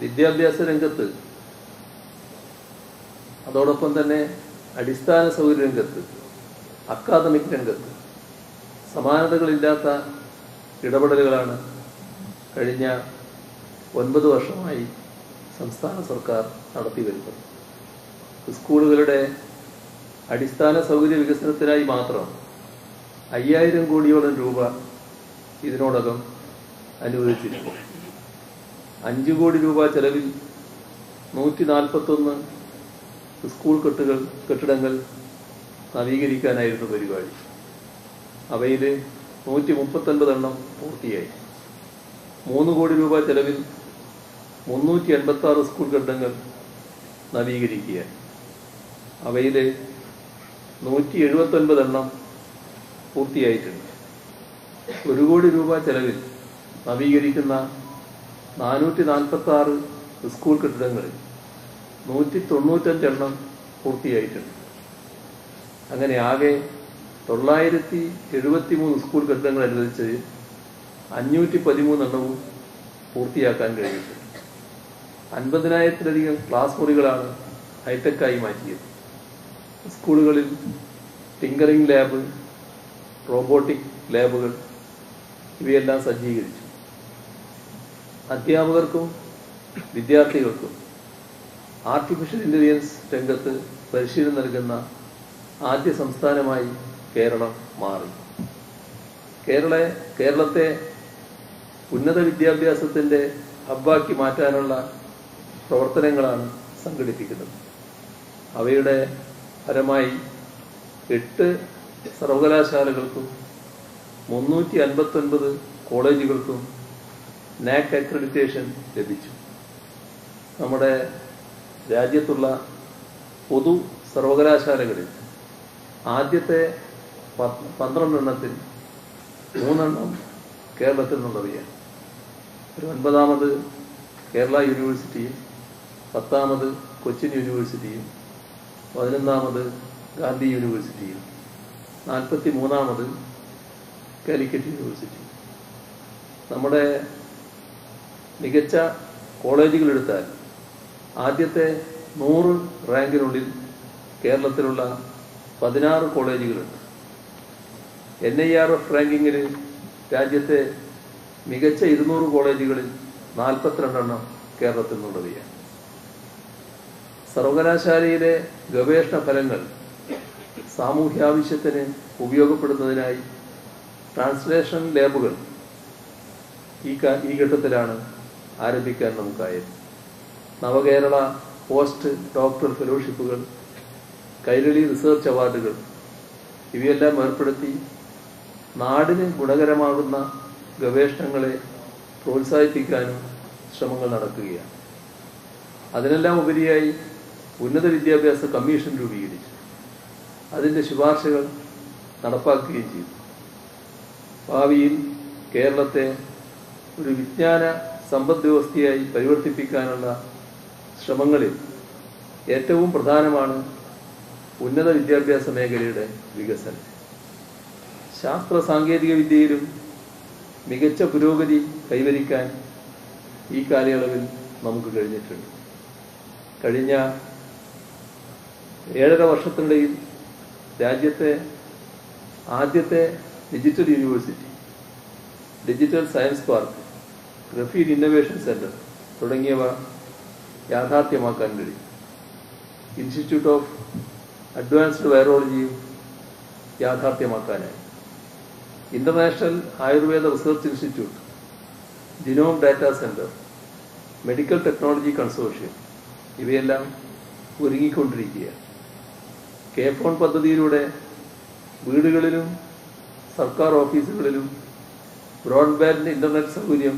വിദ്യാഭ്യാസ രംഗത്ത് അതോടൊപ്പം തന്നെ അടിസ്ഥാന സൗകര്യ രംഗത്ത് അക്കാദമിക് രംഗത്ത് സമാനതകളില്ലാത്ത ഇടപെടലുകളാണ് കഴിഞ്ഞ ഒൻപത് വർഷമായി സംസ്ഥാന സർക്കാർ നടത്തി വരുന്നത്. സ്കൂളുകളുടെ അടിസ്ഥാന സൗകര്യ വികസനത്തിനായി മാത്രം അയ്യായിരം കോടിയോളം രൂപ ഇതിനോടകം അനുവദിച്ചിരുന്നു അഞ്ച് കോടി രൂപ ചെലവിൽ നൂറ്റി നാൽപ്പത്തൊന്ന് സ്കൂൾ കെട്ടുകൾ കെട്ടിടങ്ങൾ നവീകരിക്കാനായിരുന്നു പരിപാടി. അവയിൽ നൂറ്റി മുപ്പത്തൊൻപത് എണ്ണം പൂർത്തിയായി. മൂന്ന് കോടി രൂപ ചെലവിൽ മുന്നൂറ്റി എൺപത്തി ആറ് സ്കൂൾ കെട്ടിടങ്ങൾ നവീകരിക്കുക അവയിൽ നൂറ്റി എഴുപത്തൊൻപത് എണ്ണം പൂർത്തിയായിട്ടുണ്ട്. ഒരു കോടി രൂപ ചെലവിൽ നവീകരിക്കുന്ന നാനൂറ്റി നാൽപ്പത്തി ആറ് സ്കൂൾ കെട്ടിടങ്ങളിൽ നൂറ്റി തൊണ്ണൂറ്റഞ്ചെണ്ണം പൂർത്തിയായിട്ടുണ്ട്. അങ്ങനെ ആകെ തൊള്ളായിരത്തി എഴുപത്തി മൂന്ന് സ്കൂൾ കെട്ടിടങ്ങൾ അനുവദിച്ച് അഞ്ഞൂറ്റി പതിമൂന്നെണ്ണവും പൂർത്തിയാക്കാൻ കഴിഞ്ഞിട്ടുണ്ട്. അൻപതിനായിരത്തിലധികം ക്ലാസ് മുറികളാണ് ഹൈടെക്കായി മാറ്റിയത്. സ്കൂളുകളിൽ ടിങ്കറിംഗ് ലാബ് റോബോട്ടിക് ലാബുകൾ ഇവയെല്ലാം സജ്ജീകരിച്ചു. അധ്യാപകർക്കും വിദ്യാർത്ഥികൾക്കും ആർട്ടിഫിഷ്യൽ ഇന്റലിജൻസ് രംഗത്ത് പരിശീലനം നൽകുന്ന ആദ്യ സംസ്ഥാനമായി കേരളം മാറി. കേരള കേരളത്തെ ഉന്നത വിദ്യാഭ്യാസത്തിന്റെ ഹബ്ബാക്കി മാറ്റാനുള്ള പ്രവർത്തനങ്ങളാണ് സംഘടിപ്പിക്കുന്നത്. അവയുടെ ഫലമായി എട്ട് സർവകലാശാലകൾക്കും മുന്നൂറ്റി അൻപത്തൊൻപത് കോളേജുകൾക്കും നാക് അക്രഡിറ്റേഷൻ ലഭിച്ചു. നമ്മുടെ രാജ്യത്തുള്ള പൊതു സർവകലാശാലകളിൽ ആദ്യത്തെ പന്ത്രണ്ടെണ്ണത്തിൽ മൂന്നെണ്ണം കേരളത്തിൽ നിന്നുള്ളവയാണ്. ഒരു ഒൻപതാമത് കേരള യൂണിവേഴ്സിറ്റിയും പത്താമത് കൊച്ചിൻ യൂണിവേഴ്സിറ്റിയും പതിനൊന്നാമത് ഗാന്ധി യൂണിവേഴ്സിറ്റിയും നാൽപ്പത്തി മൂന്നാമത് കാലിക്കറ്റ് യൂണിവേഴ്സിറ്റി നമ്മുടെ മികച്ച കോളേജുകൾ എടുത്താൽ ആദ്യത്തെ നൂറ് റാങ്കിനുള്ളിൽ കേരളത്തിലുള്ള പതിനാറ് കോളേജുകളുണ്ട്. എൻ ഐ ആർ എഫ് റാങ്കിങ്ങിൽ രാജ്യത്തെ മികച്ച ഇരുന്നൂറ് കോളേജുകളിൽ നാൽപ്പത്തിരണ്ടെണ്ണം കേരളത്തിൽ നിന്നുള്ളവയാണ് സർവകലാശാലയിലെ ഗവേഷണ ഫലങ്ങൾ സാമൂഹ്യാവശ്യത്തിന് ഉപയോഗപ്പെടുന്നതിനായി ട്രാൻസ്ലേഷൻ ലാബുകൾ ഈ ഘട്ടത്തിലാണ് ആരംഭിക്കാൻ നമുക്കായത് നവകേരള പോസ്റ്റ് ഡോക്ടർ ഫെലോഷിപ്പുകൾ കൈരളി റിസർച്ച് അവാർഡുകൾ ഇവയെല്ലാം ഏർപ്പെടുത്തി നാടിന് ഗുണകരമാകുന്ന ഗവേഷണങ്ങളെ പ്രോത്സാഹിപ്പിക്കാനും ശ്രമങ്ങൾ നടക്കുകയാണ്. അതിനെല്ലാം ഉപരിയായി ഉന്നത വിദ്യാഭ്യാസ കമ്മീഷൻ രൂപീകരിച്ചു. അതിന്റെ ശുപാർശകൾ നടപ്പാക്കുകയും ചെയ്തു. ഭാവിയിൽ കേരളത്തെ ഒരു വിജ്ഞാന സമ്പദ് വ്യവസ്ഥയായി പരിവർത്തിപ്പിക്കാനുള്ള ശ്രമങ്ങളിൽ ഏറ്റവും പ്രധാനമാണ് ഉന്നത വിദ്യാഭ്യാസ മേഖലയുടെ വികസനം. ശാസ്ത്ര സാങ്കേതിക വിദ്യയിലും മികച്ച പുരോഗതി കൈവരിക്കാൻ ഈ കാലയളവിൽ നമുക്ക് കഴിഞ്ഞിട്ടുണ്ട്. കഴിഞ്ഞ ഏഴര വർഷത്തിനിടയിൽ രാജ്യത്തെ ആദ്യത്തെ digital university digital science park graphene innovation centre തുടങ്ങിയവ യാഥാർത്ഥ്യമാക്കാൻ കഴിയും. ഇൻസ്റ്റിറ്റ്യൂട്ട് ഓഫ് അഡ്വാൻസ്ഡ് വൈറോളജിയും യാഥാർത്ഥ്യമാക്കാനായി. International Ayurveda research institute genome data centre medical technology consortium ഇവയെല്ലാം ഒരുങ്ങിക്കൊണ്ടിരിക്കുകയാണ്. കെ ഫോൺ പദ്ധതിയിലൂടെ വീടുകളിലും സർക്കാർ ഓഫീസുകളിലും ബ്രോഡ്ബാൻഡ് ഇന്റർനെറ്റ് സൗകര്യം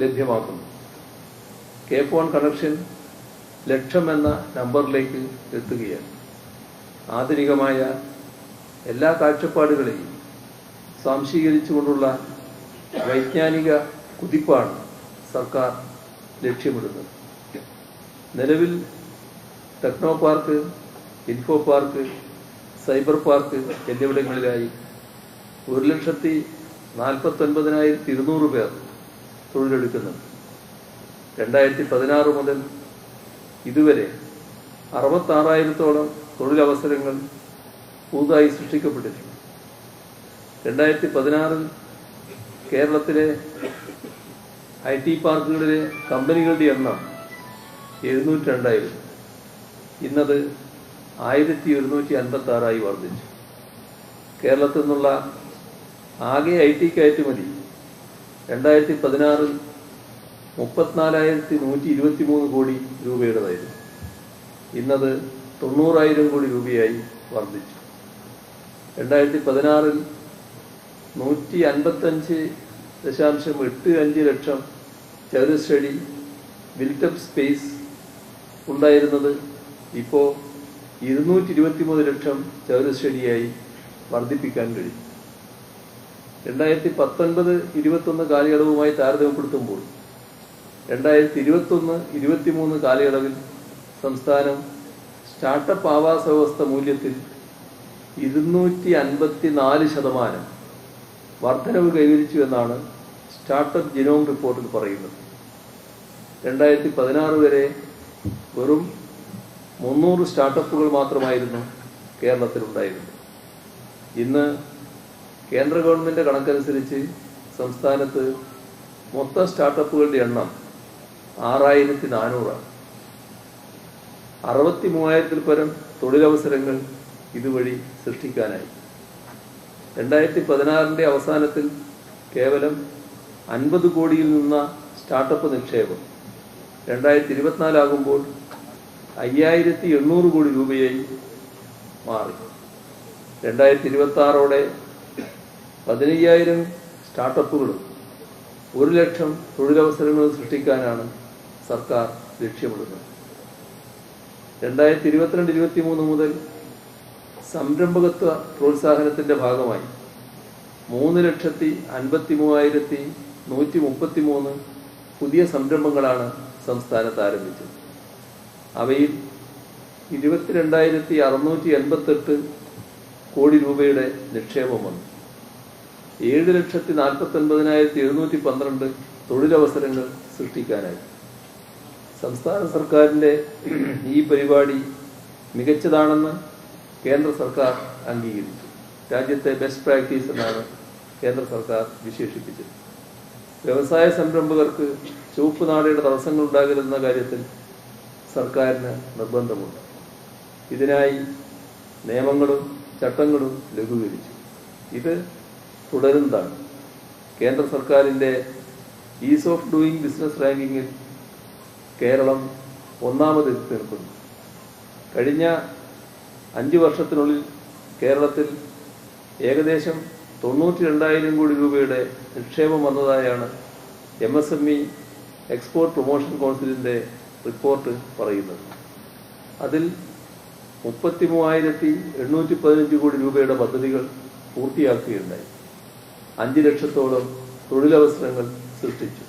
ലഭ്യമാക്കുന്നു. കെ ഫോൺ കണക്ഷൻ ലക്ഷം എന്ന നമ്പറിലേക്ക് എത്തുകയാണ്. ആധുനികമായ എല്ലാ കാഴ്ചപ്പാടുകളെയും സ്വാംശീകരിച്ചുകൊണ്ടുള്ള വൈജ്ഞാനിക കുതിപ്പാണ് സർക്കാർ ലക്ഷ്യമിടുന്നത്. നിലവിൽ techno park info park cyber park എന്നിവിടങ്ങളിലായി ഒരു ലക്ഷത്തി നാൽപ്പത്തൊൻപതിനായിരത്തി ഇരുന്നൂറ് പേർ തൊഴിലെടുക്കുന്നുണ്ട് രണ്ടായിരത്തി പതിനാറ് മുതൽ ഇതുവരെ അറുപത്താറായിരത്തോളം തൊഴിലവസരങ്ങൾ പുതുതായി സൃഷ്ടിക്കപ്പെട്ടിട്ടുണ്ട്. രണ്ടായിരത്തി പതിനാറിൽ കേരളത്തിലെ ഐ ടി പാർക്കുകളിലെ കമ്പനികളുടെ എണ്ണം എഴുന്നൂറ്റി രണ്ടായിരുന്നു ഇന്നത് ആയിരത്തി ഒരുന്നൂറ്റി അൻപത്തി ആറായി വർദ്ധിച്ചു. കേരളത്തിൽ നിന്നുള്ള ആകെ ഐ ടി കയറ്റുമതി രണ്ടായിരത്തി പതിനാറിൽ മുപ്പത്തിനാലായിരത്തി നൂറ്റി ഇരുപത്തി മൂന്ന് കോടി രൂപയുടേതായിരുന്നു. ഇന്നത് തൊണ്ണൂറായിരം കോടി രൂപയായി വർദ്ധിച്ചു. രണ്ടായിരത്തി പതിനാറിൽ നൂറ്റി അൻപത്തഞ്ച് ദശാംശം എട്ട് അഞ്ച് ലക്ഷം ചതുരശ്രടി ബിൽറ്റപ്പ് സ്പേസ് ഉണ്ടായിരുന്നത് ഇപ്പോൾ ഇരുന്നൂറ്റി ഇരുപത്തി മൂന്ന് ലക്ഷം ചതുരശ്രടിയായി വർദ്ധിപ്പിക്കാൻ കഴിയും. രണ്ടായിരത്തി പത്തൊൻപത് ഇരുപത്തൊന്ന് കാലയളവുമായി താരതമ്യപ്പെടുത്തുമ്പോൾ രണ്ടായിരത്തി ഇരുപത്തൊന്ന് ഇരുപത്തിമൂന്ന് കാലയളവിൽ സംസ്ഥാനം സ്റ്റാർട്ടപ്പ് ആവാസ വ്യവസ്ഥ മൂല്യത്തിൽ ഇരുന്നൂറ്റി അൻപത്തി നാല് ശതമാനം വർധനവ് കൈവരിച്ചു എന്നാണ് സ്റ്റാർട്ടപ്പ് ജിനോം റിപ്പോർട്ടിൽ പറയുന്നത്. രണ്ടായിരത്തി പതിനാറ് വരെ വെറും മുന്നൂറ് സ്റ്റാർട്ടപ്പുകൾ മാത്രമായിരുന്നു കേരളത്തിലുണ്ടായിരുന്നത്. ഇന്ന് കേന്ദ്ര ഗവൺമെന്റ് കണക്കനുസരിച്ച് സംസ്ഥാനത്ത് മൊത്തം സ്റ്റാർട്ടപ്പുകളുടെ എണ്ണം ആറായിരത്തി നാനൂറാണ് അറുപത്തി മൂവായിരത്തിൽ പരം തൊഴിലവസരങ്ങൾ ഇതുവഴി സൃഷ്ടിക്കാനായി. രണ്ടായിരത്തി പതിനാറിന്റെ അവസാനത്തിൽ കേവലം അൻപത് കോടിയിൽ നിന്ന സ്റ്റാർട്ടപ്പ് നിക്ഷേപം രണ്ടായിരത്തി ഇരുപത്തിനാലാകുമ്പോൾ അയ്യായിരത്തി എണ്ണൂറ് കോടി രൂപയായി മാറി. രണ്ടായിരത്തി ഇരുപത്തി ആറോടെ പതിനയ്യായിരം സ്റ്റാർട്ടപ്പുകളും ഒരു ലക്ഷം തൊഴിലവസരങ്ങൾ സൃഷ്ടിക്കാനാണ് സർക്കാർ ലക്ഷ്യമിടുന്നത്. രണ്ടായിരത്തി ഇരുപത്തിരണ്ട് ഇരുപത്തി മൂന്ന് മുതൽ സംരംഭകത്വ പ്രോത്സാഹനത്തിന്റെ ഭാഗമായി മൂന്ന് ലക്ഷത്തി അൻപത്തി മൂവായിരത്തി നൂറ്റി മുപ്പത്തി മൂന്ന് പുതിയ സംരംഭങ്ങളാണ് സംസ്ഥാനത്ത് ആരംഭിച്ചത്. അവയിൽ ഇരുപത്തിരണ്ടായിരത്തി അറുന്നൂറ്റി എൺപത്തെട്ട് കോടി രൂപയുടെ നിക്ഷേപം വന്നു. ഏഴ് ലക്ഷത്തി നാൽപ്പത്തി ഒൻപതിനായിരത്തി എഴുന്നൂറ്റി പന്ത്രണ്ട് തൊഴിലവസരങ്ങൾ സൃഷ്ടിക്കാനായി. സംസ്ഥാന സർക്കാരിന്റെ ഈ പരിപാടി മികച്ചതാണെന്ന് കേന്ദ്ര സർക്കാർ അംഗീകരിച്ചു. രാജ്യത്തെ ബെസ്റ്റ് പ്രാക്ടീസ് എന്നാണ് കേന്ദ്ര സർക്കാർ വിശേഷിപ്പിച്ചത്. വ്യവസായ സംരംഭകർക്ക് ചുവപ്പ് നാടയുടെ തടസ്സങ്ങൾ ഉണ്ടാകരുതെന്ന കാര്യത്തിൽ സർക്കാരിന് നിർബന്ധമുണ്ട്. ഇതിനായി നിയമങ്ങളും ചട്ടങ്ങളും ലഘൂകരിച്ചു. ഇത് തുടരുന്നതാണ്. കേന്ദ്ര സർക്കാരിന്റെ ഈസ് ഓഫ് ഡൂയിങ് ബിസിനസ് റാങ്കിങ്ങിൽ കേരളം ഒന്നാമത് നിൽക്കുന്നു കഴിഞ്ഞ അഞ്ച് വർഷത്തിനുള്ളിൽ കേരളത്തിൽ ഏകദേശം തൊണ്ണൂറ്റി രണ്ടായിരം കോടി രൂപയുടെ നിക്ഷേപം വന്നതായാണ് M S M E export promotion കൗൺസിലിന്റെ റിപ്പോർട്ട് പറയുന്നത്. അതിൽ മുപ്പത്തി മൂവായിരത്തി എണ്ണൂറ്റി പതിനഞ്ച് കോടി രൂപയുടെ പദ്ധതികൾ പൂർത്തിയാക്കുകയുണ്ടായി. അഞ്ച് ലക്ഷത്തോളം തൊഴിലവസരങ്ങൾ സൃഷ്ടിച്ചു.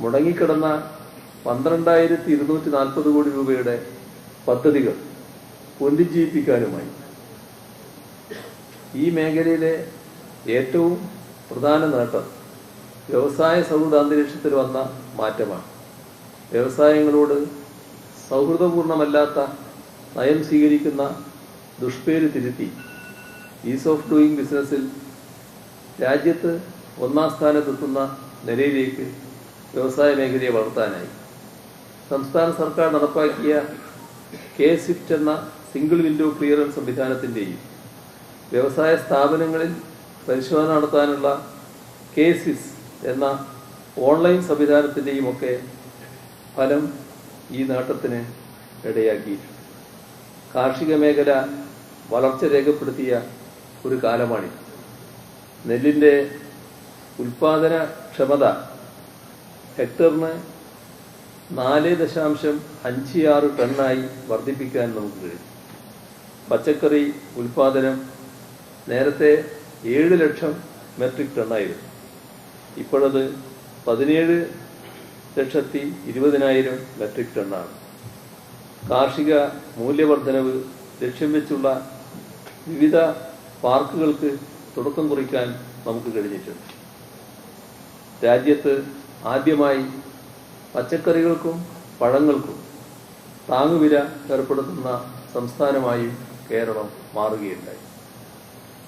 മുടങ്ങിക്കിടന്ന പന്ത്രണ്ടായിരത്തി ഇരുന്നൂറ്റി നാൽപ്പത് കോടി രൂപയുടെ പദ്ധതികൾ പുനരുജ്ജീവിപ്പിക്കാനുമായി ഈ മേഖലയിലെ ഏറ്റവും പ്രധാന നേട്ടം വ്യവസായ സൗഹൃദ അന്തരീക്ഷത്തിൽ വന്ന മാറ്റമാണ്. വ്യവസായങ്ങളോട് സൗഹൃദപൂർണമല്ലാത്ത നയം സ്വീകരിക്കുന്ന ദുഷ്പേര് തിരുത്തി. ഈസ് ഓഫ് ഡൂയിങ് ബിസിനസ്സിൽ രാജ്യത്ത് ഒന്നാം സ്ഥാനത്തെത്തുന്ന നിലയിലേക്ക് വ്യവസായ മേഖലയെ വളർത്താനായി. സംസ്ഥാന സർക്കാർ നടപ്പാക്കിയ കെ സിഫ്റ്റ് എന്ന സിംഗിൾ വിൻഡോ ക്ലിയറൻസ് സംവിധാനത്തിന്റെയും വ്യവസായ സ്ഥാപനങ്ങളിൽ പരിശോധന നടത്താനുള്ള കെ സിസ് എന്ന ഓൺലൈൻ സംവിധാനത്തിന്റെയും ഒക്കെ ഫലം ഈ നേട്ടത്തിന് ഇടയാക്കി കാർഷിക മേഖല വളർച്ച രേഖപ്പെടുത്തിയ ഒരു കാലമാണിത്. നെല്ലിന്റെ ഉൽപാദന ക്ഷമത ഹെക്ടറിന് നാല് ദശാംശം അഞ്ച് ആറ് ടണ്ണായി വർദ്ധിപ്പിക്കാൻ നമുക്ക് കഴിയും. പച്ചക്കറി ഉൽപാദനം നേരത്തെ ഏഴ് ലക്ഷം മെട്രിക് ടണ്ണായിരുന്നു. ഇപ്പോഴത് പതിനേഴ് ലക്ഷത്തി ഇരുപതിനായിരം മെട്രിക് ടണ്ണാണ്. കാർഷിക മൂല്യവർദ്ധനവ് ലക്ഷ്യം വെച്ചുള്ള വിവിധ പാർക്കുകൾക്ക് തുടക്കം കുറിക്കാൻ നമുക്ക് കഴിഞ്ഞിട്ടുണ്ട്. രാജ്യത്ത് ആദ്യമായി പച്ചക്കറികൾക്കും പഴങ്ങൾക്കും താങ്ങുവില ഏർപ്പെടുത്തുന്ന സംസ്ഥാനമായും കേരളം മാറുകയുണ്ടായി.